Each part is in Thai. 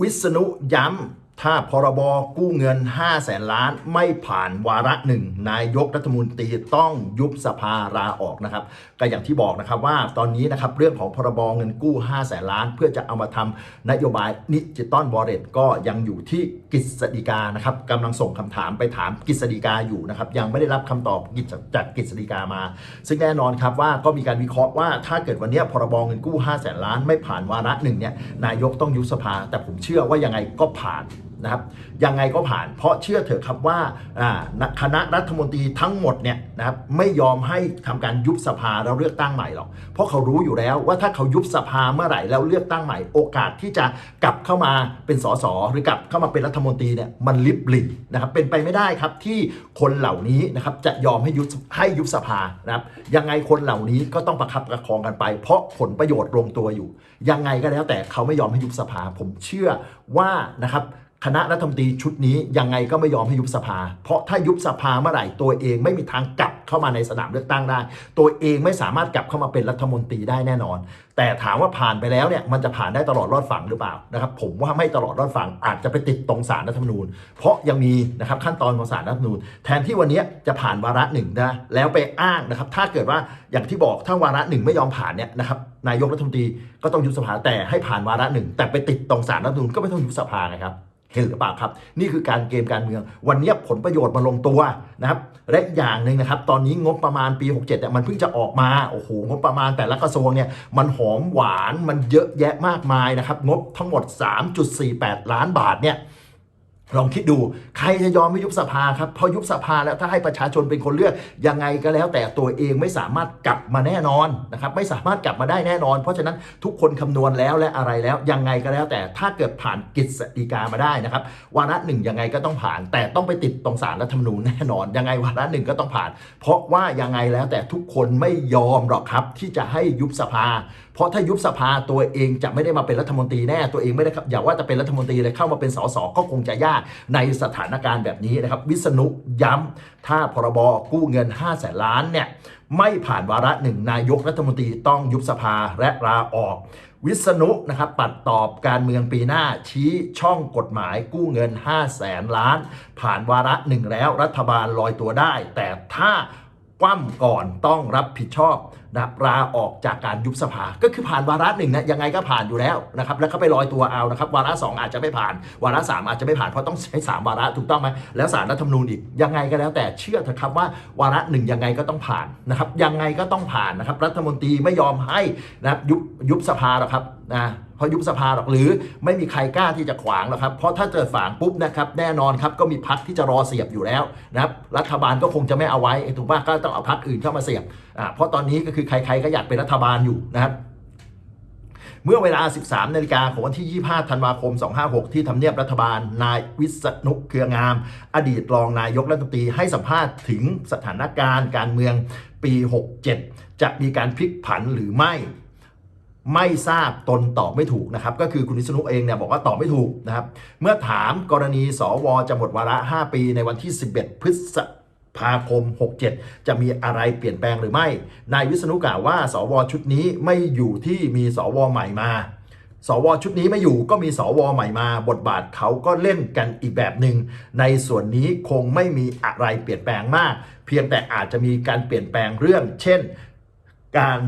วิษณุย้ำ ถ้าพรบกู้เงิน 5 แสนล้านไม่ผ่านวาระหนึ่งนายกรัฐมนตรีต้องยุบสภาลาออกนะครับ ก็อย่างที่บอกนะครับว่าตอนนี้นะครับเรื่องของพรบเงินกู้ 5 แสนล้าน เพื่อจะเอามาทำนโยบายนิจิตอลบอเรตก็ยังอยู่ที่ กฤษฎีกานะครับกำลังส่งคำถามไปถามกฤษฎีกาอยู่นะครับยังไม่ได้รับคำตอบจากกฤษฎีกามา ซึ่งแน่นอนครับว่าก็มีการวิเคราะห์ว่าถ้าเกิดวันนี้พรบเงินกู้5แสนล้าน ไม่ผ่านวาระหนึ่งเนี่ยนายกต้องยุบสภา แต่ผมเชื่อว่ายังไงก็ผ่าน นะครับยังไงก็ผ่าน เพราะเชื่อเถอะครับว่าคณะรัฐมนตรีทั้งหมดเนี่ยนะครับไม่ยอมให้ทำการยุบสภาแล้วเลือกตั้งใหม่หรอกเพราะเขารู้อยู่แล้วว่าถ้าเขายุบสภาเมื่อไหร่แล้วเลือกตั้งใหม่ โอกาสที่จะกลับเข้ามาเป็นสสหรือกลับเข้ามาเป็นรัฐมนตรีเนี่ยมันลิบหลีนะครับเป็นไปไม่ได้ครับที่คนเหล่านี้นะครับจะยอมให้ยุบให้ยุบสภานะครับยังไงคนเหล่านี้ก็ต้องประคับประคองกันไป เพราะผลประโยชน์ลงตัวอยู่ ยังไงก็แล้วแต่เขาไม่ยอมให้ยุบสภาผมเชื่อว่านะครับ คณะรัฐมนตรีชุดนี้ยังไงก็ไม่ยอมให้ยุบสภา เพราะถ้ายุบสภาเมื่อไหร่ตัวเองไม่มีทางกลับเข้ามาในสนามเลือกตั้งได้ ตัวเองไม่สามารถกลับเข้ามาเป็นรัฐมนตรีได้แน่นอน แต่ถามว่าผ่านไปแล้วเนี่ยมันจะผ่านได้ตลอดรอดฝั่งหรือเปล่านะครับผมว่าไม่ตลอดรอดฝั่งอาจจะไปติดตรงสารรัฐธรรมนูญ เพราะยังมีนะครับขั้นตอนของสารรัฐธรรมนูญ แทนที่วันนี้จะผ่านวาระหนึ่งนะแล้วไปอ้างนะครับถ้าเกิดว่าอย่างที่บอกถ้าวาระหนึ่งไม่ยอมผ่านเนี่ยนะครับนายกรัฐมนตรีก็ต้องยุบสภาแต่ให้ผ่านวาระหนึ่งแต่ไปติดตรงสารรัฐธรรมนูญก็ไม่ต้องยุบสภานะครับ เห็นหรือเปล่าครับ นี่คือการเกมการเมือง วันนี้ผลประโยชน์มาลงตัวนะครับและอย่างหนึ่งนะครับ ตอนนี้งบประมาณปี 67เนี่ยมันเพิ่งจะออกมาโอ้โหงบประมาณแต่ละกระทรวงเนี่ยมันหอมหวานมันเยอะแยะมากมายนะครับ งบทั้งหมด 3.48 ล้านบาทเนี่ย ลองคิดดูใครจะยอมไม่ยุบสภาครับพอยุบสภาแล้วถ้าให้ประชาชนเป็นคนเลือก ยังไงก็แล้วแต่ตัวเองไม่สามารถกลับมาแน่นอนนะครับไม่สามารถกลับมาได้แน่นอน เพราะฉะนั้นทุกคนคำนวณแล้วและอะไรแล้วยังไงก็แล้วแต่ถ้าเกิดผ่านกฤษฎีกามาได้นะครับวาระหนึ่งยังไงก็ต้องผ่าน แต่ต้องไปติดตรงสารรัฐธรรมนูญแน่นอน ยังไงวาระหนึ่งก็ต้องผ่าน เพราะว่ายังไงแล้วแต่ทุกคนไม่ยอมหรอกครับที่จะให้ยุบสภา เพราะถ้ายุบสภาตัวเองจะไม่ได้มาเป็นรัฐมนตรีแน่ตัวเองไม่ได้อย่าว่าจะเป็นรัฐมนตรีเลยเข้ามาเป็นสสก็คงจะยากในสถานการณ์แบบนี้นะครับ วิษณุย้ำถ้าพรบกู้เงิน 5 แสนล้านเนี่ยไม่ผ่านวาระหนึ่งนายกรัฐมนตรีต้องยุบสภาและลาออก วิษณุนะครับปัดตอบการเมืองปีหน้าชี้ช่องกฎหมายกู้เงิน 5 แสนล้าน ผ่านวาระหนึ่งแล้วรัฐบาลลอยตัวได้ แต่ถ้าคว่ำก่อนต้องรับผิดชอบ นะลาออกจากการยุบสภา ก็คือผ่านวาระหนึ่งนะยังไงก็ผ่านอยู่แล้วนะครับแล้วก็ไปลอยตัวเอานะครับวาระสองอาจจะไม่ผ่าน วาระสามอาจจะไม่ผ่านเพราะต้องใช้สามวาระถูกต้องไหมแล้วสารรัฐธรรมนูญอีกยังไงก็แล้วแต่เชื่อเถอะครับว่าวาระหนึ่งยังไงก็ต้องผ่านนะครับยังไงก็ต้องผ่านนะครับรัฐมนตรีไม่ยอมให้นะยุบยุบสภาหรอกครับนะ เพราะยุบสภาหรอกหรือไม่มีใครกล้าที่จะขวางหรอกครับ เพราะถ้าเกิดฝางปุ๊บนะครับแน่นอนครับก็มีพักที่จะรอเสียบอยู่แล้วนะครับรัฐบาลก็คงจะไม่เอาไว้ถูกป่ะก็ต้องเอาพักอื่นเข้ามาเสียบอ่าเพราะตอนนี้ก็คือใครๆก็อยากเป็นรัฐบาลอยู่นะครับเมื่อเวลา 13 นาฬิกาของวันที่ 25 ธันวาคม 256 ที่ทำเนียบรัฐบาล นายวิษณุเครืองาม อดีตรองนายกรัฐมนตรีให้สัมภาษณ์ถึงสถานการณ์การเมืองปี 67 จะมีการพลิกผันหรือไม่ ไม่ทราบตนตอบไม่ถูกนะครับ ก็คือคุณวิษณุเองเนี่ยบอกว่าตอบไม่ถูกนะครับ เมื่อถามกรณีสวจะหมดวาระ 5 ปีในวันที่ 11 พฤษภาคม 67 จะมีอะไรเปลี่ยนแปลงหรือไม่ นายวิษณุกล่าวว่า สวชุดนี้ไม่อยู่ที่มีสวใหม่มา สวชุดนี้ไม่อยู่ก็มีสวใหม่มา บทบาทเขาก็เล่นกันอีกแบบหนึ่งในส่วนนี้คงไม่มีอะไรเปลี่ยนแปลงมาก เพียงแต่อาจจะมีการเปลี่ยนแปลงเรื่อง เช่น การ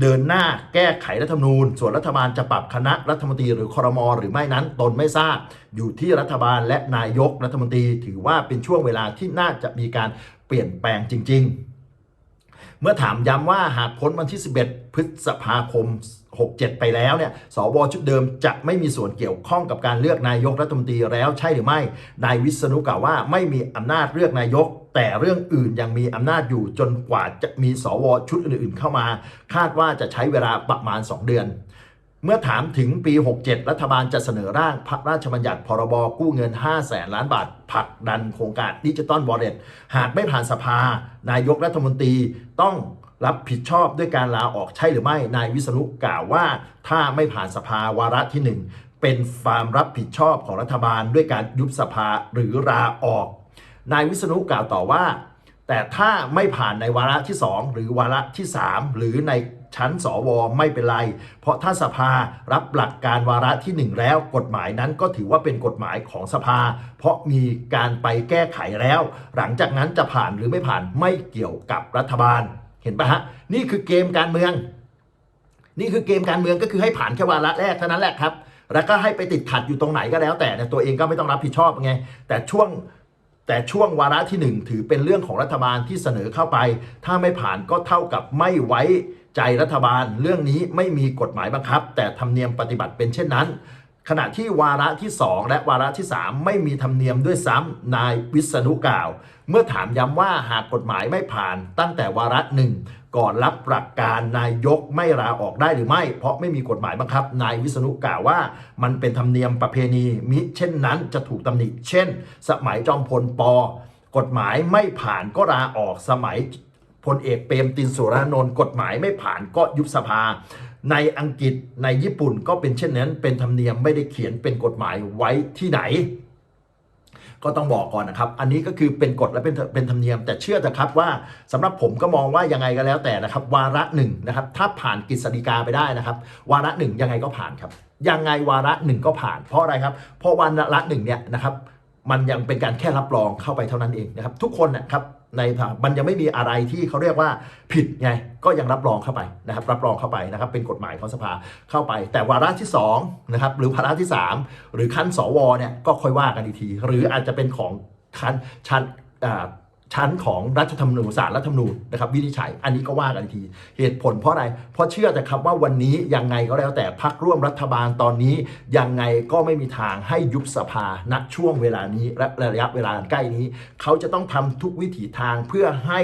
เดินหน้าแก้ไขรัฐธรรมนูญ ส่วนรัฐบาลจะปรับคณะรัฐมนตรีหรือคอรมอหรือไม่นั้น ตนไม่ทราบ อยู่ที่รัฐบาลและนายกรัฐมนตรี ถือว่าเป็นช่วงเวลาที่น่าจะมีการเปลี่ยนแปลงจริง ๆ เมื่อถามย้ำว่าหากพ้นวันที่ 11 พฤษภาคม 67 ไปแล้วเนี่ยสวชุดเดิมจะไม่มีส่วนเกี่ยวข้องกับการเลือกนายกรัฐมนตรีแล้วใช่หรือไม่นายวิษณุกล่าวว่าไม่มีอำนาจเลือกนายก แต่เรื่องอื่นยังมีอำนาจอยู่จนกว่าจะมีสวชุดอื่นๆ เข้ามา คาดว่าจะใช้เวลาประมาณ 2 เดือนเมื่อถามถึงปี 67 รัฐบาลจะเสนอร่างพระราชบัญญัติพรบกู้เงิน 5 แสนล้านบาทผลักดันโครงการดิจิตอลวอลเล็ตหากไม่ผ่านสภา นายกรัฐมนตรีต้อง รับผิดชอบด้วยการลาออกใช่หรือไม่ นายวิษณุกล่าวว่า ถ้าไม่ผ่านสภาวาระที่ 1 เป็นความรับผิดชอบของรัฐบาลด้วยการยุบสภาหรือลาออก นายวิษณุกล่าวต่อว่า แต่ถ้าไม่ผ่านในวาระที่ 2 หรือวาระที่ 3 หรือในชั้นสวไม่เป็นไร เพราะถ้าสภารับหลักการวาระที่หนึ่งแล้ว กฎหมายนั้นก็ถือว่าเป็นกฎหมายของสภา เพราะมีการไปแก้ไขแล้ว หลังจากนั้นจะผ่านหรือไม่ผ่านไม่เกี่ยวกับรัฐบาล เห็นปะฮะนี่คือเกมการเมือง นี่คือเกมการเมืองก็คือให้ผ่านแค่วาระแรกเท่านั้นแหละครับ แล้วก็ให้ไปติดขัดอยู่ตรงไหนก็แล้ว แต่เนี่ยตัวเองก็ไม่ต้องรับผิดชอบไงแต่ช่วงแต่ช่วงวาระที่หนึ่งถือเป็นเรื่องของรัฐบาลที่เสนอเข้าไป ถ้าไม่ผ่านก็เท่ากับไม่ไว้ใจรัฐบาล เรื่องนี้ไม่มีกฎหมายบังคับ แต่ธรรมเนียมปฏิบัติเป็นเช่นนั้น ขณะที่วาระที่ 2 และวาระที่ 3 ไม่มีธรรมเนียมด้วยซ้ำนายวิษณุกล่าว เมื่อถามย้ำว่าหากกฎหมายไม่ผ่านตั้งแต่วาระหนึ่งก่อนรับหลักการนายกไม่ลาออกได้หรือไม่ เพราะไม่มีกฎหมายบังคับ นายวิษณุกล่าวว่า มันเป็นธรรมเนียมประเพณีมิเช่นนั้นจะถูกตำหนิเช่น สมัยจอมพลปกฎหมายไม่ผ่านก็ลาออกสมัย พลเอกเปรมตินสุรานนท์กฎหมายไม่ผ่านก็ยุบสภา ในอังกฤษในญี่ปุ่นก็เป็นเช่นนั้น เป็นธรรมเนียมไม่ได้เขียนเป็นกฎหมายไว้ที่ไหน ก็ต้องบอกก่อนนะครับ อันนี้ก็คือเป็นกฎและเป็นเป็นธรรมเนียม แต่เชื่อเถอะครับว่าสำหรับผมก็มองว่ายังไงก็แล้วแต่นะครับ วาระหนึ่งนะครับ ถ้าผ่านกฤษฎีกาไปได้นะครับ วาระหนึ่งยังไงก็ผ่านครับ ยังไงวาระหนึ่งก็ผ่าน เพราะอะไรครับ เพราะวาระหนึ่งเนี่ยนะครับมันยังเป็นการแค่รับรองเข้าไปเท่านั้นเองนะครับ ทุกคนนะครับ ในมันยังไม่มีอะไรที่เขาเรียกว่าผิดไงก็ยังรับรองเข้าไปนะครับ รับรองเข้าไปนะครับเป็นกฎหมายของสภาเข้าไป แต่วาระที่2นะครับหรือวาระที่ 3 หรือขั้นสวเนี่ยก็ค่อยว่ากันอีกที หรืออาจจะเป็นของขั้นชั้นอ่า ชั้นของรัฐธรรมนูญศาลรัฐธรรมนูญนะครับวินิจฉัยอันนี้ก็ว่ากันทีเหตุผลเพราะอะไร เพราะเชื่อแต่ครับว่าวันนี้ยังไงก็แล้วแต่พักร่วมรัฐบาลตอนนี้ ยังไงก็ไม่มีทางให้ยุบสภาณช่วงเวลานี้และระยะเวลาใกล้นี้ เขาจะต้องทำทุกวิถีทางเพื่อให้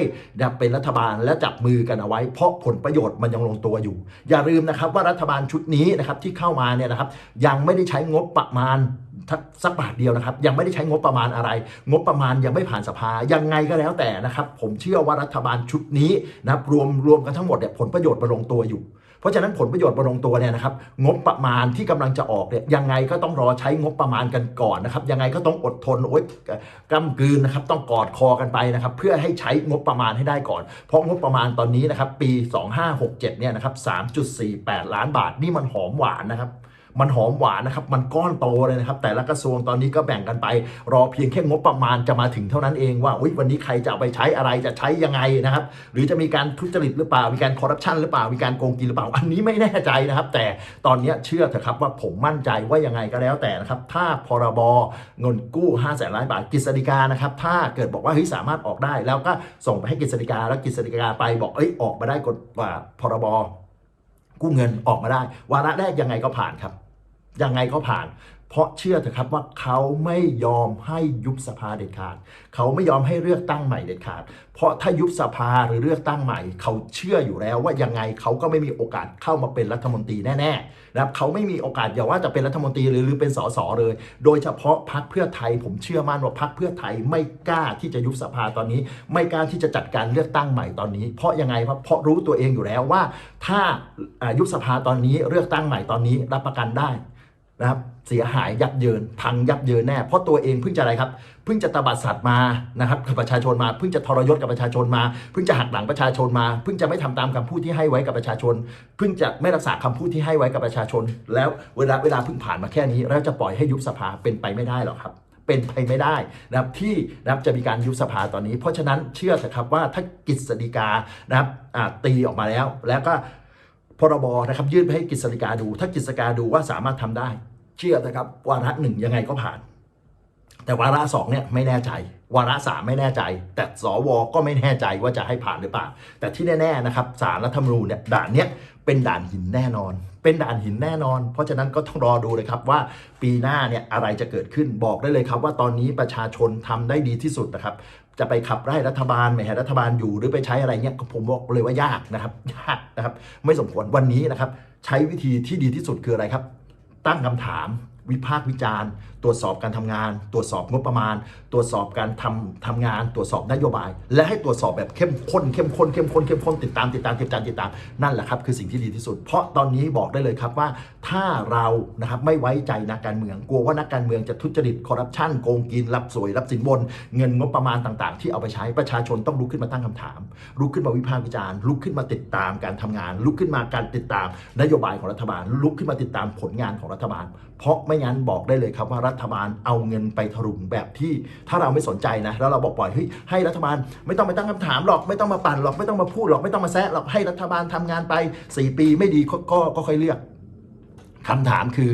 เป็นรัฐบาลและจับมือกันเอาไว้ เพราะผลประโยชน์มันยังลงตัวอยู่ อย่าลืมนะครับว่ารัฐบาลชุดนี้นะครับที่เข้ามาเนี่ยนะครับยังไม่ได้ใช้งบประมาณ สักบาทเดียวนะครับ ยังไม่ได้ใช้งบประมาณอะไร งบประมาณยังไม่ผ่านสภายังไงก็แล้วแต่นะครับ ผมเชื่อว่ารัฐบาลชุดนี้นะรรวมรวมกันทั้งหมดเนี่ยผลประโยชน์มาลงตัวอยู่เพราะฉะนั้นผลประโยชน์มาลงตัวเนี่ยนะครับ งบประมาณที่กำลังจะออกเนี่ยยังไงก็ต้องรอใช้งบประมาณกันก่อนนะครับ ยังไงก็ต้องอดทนโอ๊ยกำกืนนะครับ ต้องกอดคอกันไปนะครับ เพื่อให้ใช้งบประมาณให้ได้ก่อน เพราะงบประมาณตอนนี้นะครับ ปี 2567เนี่ยนะครับ3.48 ล้านบาทนี่มันหอมหวานนะครับ มันหอมหวานนะครับ มันก้อนโตเลยนะครับ แต่ละกระทรวงตอนนี้ก็แบ่งกันไป รอเพียงแค่งบประมาณจะมาถึงเท่านั้นเองว่าวันนี้ใครจะเอาไปใช้อะไรจะใช้ยังไงนะครับ หรือจะมีการทุจริตหรือเปล่า มีการคอร์รัปชันหรือเปล่า มีการโกงกินหรือเปล่า อันนี้ไม่แน่ใจนะครับ แต่ตอนนี้เชื่อเถอะครับว่าผมมั่นใจว่ายังไงก็แล้วแต่นะครับ ถ้าพรบเงินกู้5 0 0แสนล้านบาทกฤษฎีกานะครับ ถ้าเกิดบอกว่าเฮ้ยสามารถออกได้ แล้วก็ส่งไปให้กฤษฎีกาแล้วกฤษฎีกาไปบอกเอ้ยออกมาได้กฎว่าพรบกู้เงินออกมาได้ วาระแรกยังไงก็ผ่านครับ ยังไงก็ผ่าน เพราะเชื่อเถอะครับว่าเขาไม่ยอมให้ยุบสภาเด็ดขาด เขาไม่ยอมให้เลือกตั้งใหม่เด็ดขาด เพราะถ้ายุบสภาหรือเลือกตั้งใหม่ เขาเชื่ออยู่แล้วว่ายังไงเขาก็ไม่มีโอกาสเข้ามาเป็นรัฐมนตรีแน่ๆนะครับเขาไม่มีโอกาสอย่าว่าจะเป็นรัฐมนตรีหรือหรือเป็นสสเลย โดยเฉพาะพรรคเพื่อไทย ผมเชื่อมั่นว่าพรรคเพื่อไทยไม่กล้าที่จะยุบสภาตอนนี้ ไม่กล้าที่จะจัดการเลือกตั้งใหม่ตอนนี้ เพราะยังไงครับเพราะรู้ตัวเองอยู่แล้วว่า ถ้ายุบสภาตอนนี้เลือกตั้งใหม่ตอนนี้รับประกันได้ นะครับเสียหายยับเยินพังยับเยินแน่เพราะตัวเองเพิ่งจะอะไรครับเพิ่งจะตบัดสัตว์มานะครับกับประชาชนมาเพิ่งจะทรยศกับประชาชนมาเพิ่งจะหักหลังประชาชนมาเพิ่งจะไม่ทำตามคำพูดที่ให้ไว้กับประชาชนเพิ่งจะไม่รักษาคำพูดที่ให้ไว้กับประชาชน แล้วเวลาเวลาเพิ่งผ่านมาแค่นี้ แล้วจะปล่อยให้ยุบสภาเป็นไปไม่ได้หรอกครับ เป็นไปไม่ได้นะครับที่นะครับจะมีการยุบสภาตอนนี้ เพราะฉะนั้นเชื่อเถอะครับว่าถ้ากฤษฎีกานะครับตีออกมาแล้วแล้วก็ พรบนะครับยื่นไปให้กฤษฎีกาดู ถ้ากฤษฎีกาดูว่าสามารถทำได้ เชื่อนะครับวาระหนึ่งยังไงก็ผ่าน แต่วาระสองเนี่ยไม่แน่ใจ วาระสามไม่แน่ใจ แต่สวก็ไม่แน่ใจว่าจะให้ผ่านหรือเปล่า แต่ที่แน่ๆนะครับสารรัฐธรรมนูญเนี่ยด่านเนี้ยเป็นด่านหินแน่นอน เป็นด่านหินแน่นอน เพราะฉะนั้นก็ต้องรอดูเลยครับว่าปีหน้าเนี่ยอะไรจะเกิดขึ้นบอกได้เลยครับ ว่าตอนนี้ประชาชนทำได้ดีที่สุดนะครับ จะไปขับไล่รัฐบาลไม่ให้รัฐบาลอยู่หรือไปใช้อะไรเงี้ยผมบอกเลยว่ายากนะครับยากนะครับ ไม่สมควรวันนี้นะครับ ใช้วิธีที่ดีที่สุดคืออะไรครับ ตั้งคำถาม วิพากษ์วิจารณ์ ตรวจสอบการทำงาน ตรวจสอบงบประมาณ ตรวจสอบการทำทำงาน ตรวจสอบนโยบาย และให้ตรวจสอบแบบเข้มข้นเข้มข้นเข้มข้นเข้มข้นติดตามติดตามติดตามติดตามนั่นแหละครับคือสิ่งที่ดีที่สุด เพราะตอนนี้บอกได้เลยครับว่า ถ้าเรานะครับไม่ไว้ใจนักการเมืองกลัวว่านักการเมืองจะทุจริตคอร์รัปชันโกงกินรับสวยรับสินบน เงินงบประมาณต่างๆ ที่เอาไปใช้ประชาชนต้องลุกขึ้นมาตั้งคำถามลุกขึ้นมาวิพากษ์วิจารณ์ลุกขึ้นมาติดตามการทำงาน ลุกขึ้นมาการติดตามนโยบายของรัฐบาล ลุกขึ้นมาติดตามผลงานของรัฐบาล เพราะไม่งั้นบอกได้เลยครับว่ารัฐบาลเอาเงินไปถลุงแบบที่ถ้าเราไม่สนใจนะแล้วเราบอกปล่อยเฮ้ยให้รัฐบาลไม่ต้องไปตั้งคำถามหรอกไม่ต้องมาปั่นหรอกไม่ต้องมาพูดหรอกไม่ต้องมาแซะหรอกให้รัฐบาลทำงานไป 4 ปีไม่ดีก็ก็ค่อยเลือกคำถามคือ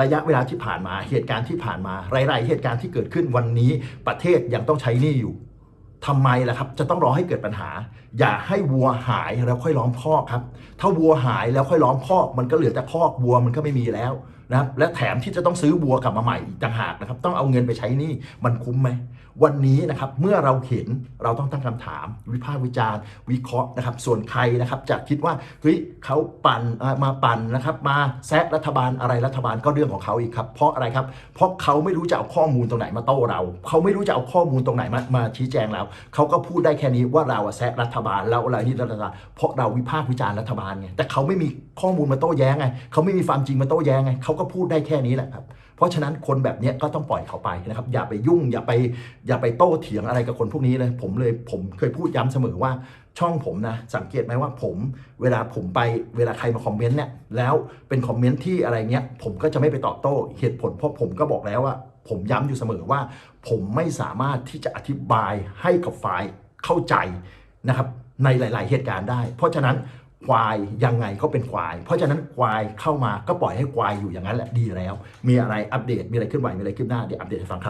ระยะเวลาที่ผ่านมาเหตุการณ์ที่ผ่านมาหลายๆเหตุการณ์ที่เกิดขึ้นวันนี้ประเทศยังต้องใช้นี้อยู่ทำไมล่ะครับ จะต้องรอให้เกิดปัญหา อย่าให้วัวหายแล้วค่อยล้อมคอกครับ ถ้าวัวหายแล้วค่อยล้อมคอก มันก็เหลือแต่คอกวัวมันก็ไม่มีแล้ว นะครับและแถมที่จะต้องซื้อวัวกลับมาใหม่อีกต่างหากนะครับต้องเอาเงินไปใช้นี้มันคุ้มไหมวันนี้นะครับเมื่อเราเห็นเราต้องตั้งคำถาม วิพากษ์วิจารณ์วิเคราะห์นะครับส่วนใครนะครับจะคิดว่าเฮ้ยเขาปั่นเอ่อมาปั่นนะครับมาแซะรัฐบาลอะไรรัฐบาลก็เรื่องของเขาอีกครับเพราะอะไรครับเพราะเขาไม่รู้จะเอาข้อมูลตรงไหนมาโต้เรา เขาไม่รู้จะเอาข้อมูลตรงไหนมามาชี้แจงเราเขาก็พูดได้แค่นี้ว่าเราแซะรัฐบาลแล้วอะไรนี่รัฐบาลเพราะเราวิพากษ์วิจารณ์รัฐบาลไงแต่เขาไม่มีข้อมูลมาโต้แย้งไงเขาไม่มีความจริงมาโต้แย้งไงเขาก็พูดได้แค่นี้แหละครับ เพราะฉะนั้นคนแบบนี้ก็ต้องปล่อยเขาไปนะครับ อย่าไปยุ่ง อย่าไปอย่าไปโต้เถียงอะไรกับคนพวกนี้เลย ผมเลยผมเคยพูดย้ำเสมอว่าช่องผมนะ สังเกตไหมว่าผมเวลาผมไปเวลาใครมาคอมเมนต์เนี่ยแล้วเป็นคอมเมนต์ที่อะไรเงี้ยผมก็จะไม่ไปตอบโต้เหตุผลเพราะผมก็บอกแล้วว่า ผมย้ำอยู่เสมอว่า ผมไม่สามารถที่จะอธิบายให้กับฝ่ายเข้าใจนะครับในหลาย ๆ เหตุการณ์ได้ เพราะฉะนั้น ควายยังไงก็เป็นควาย เพราะฉะนั้นควายเข้ามาก็ปล่อยให้ควายอยู่อย่างนั้นแหละดีแล้ว มีอะไรอัปเดตมีอะไรขึ้นไหวมีอะไรขึ้นหน้าเดี๋ยวอัปเดตให้ฟังครับ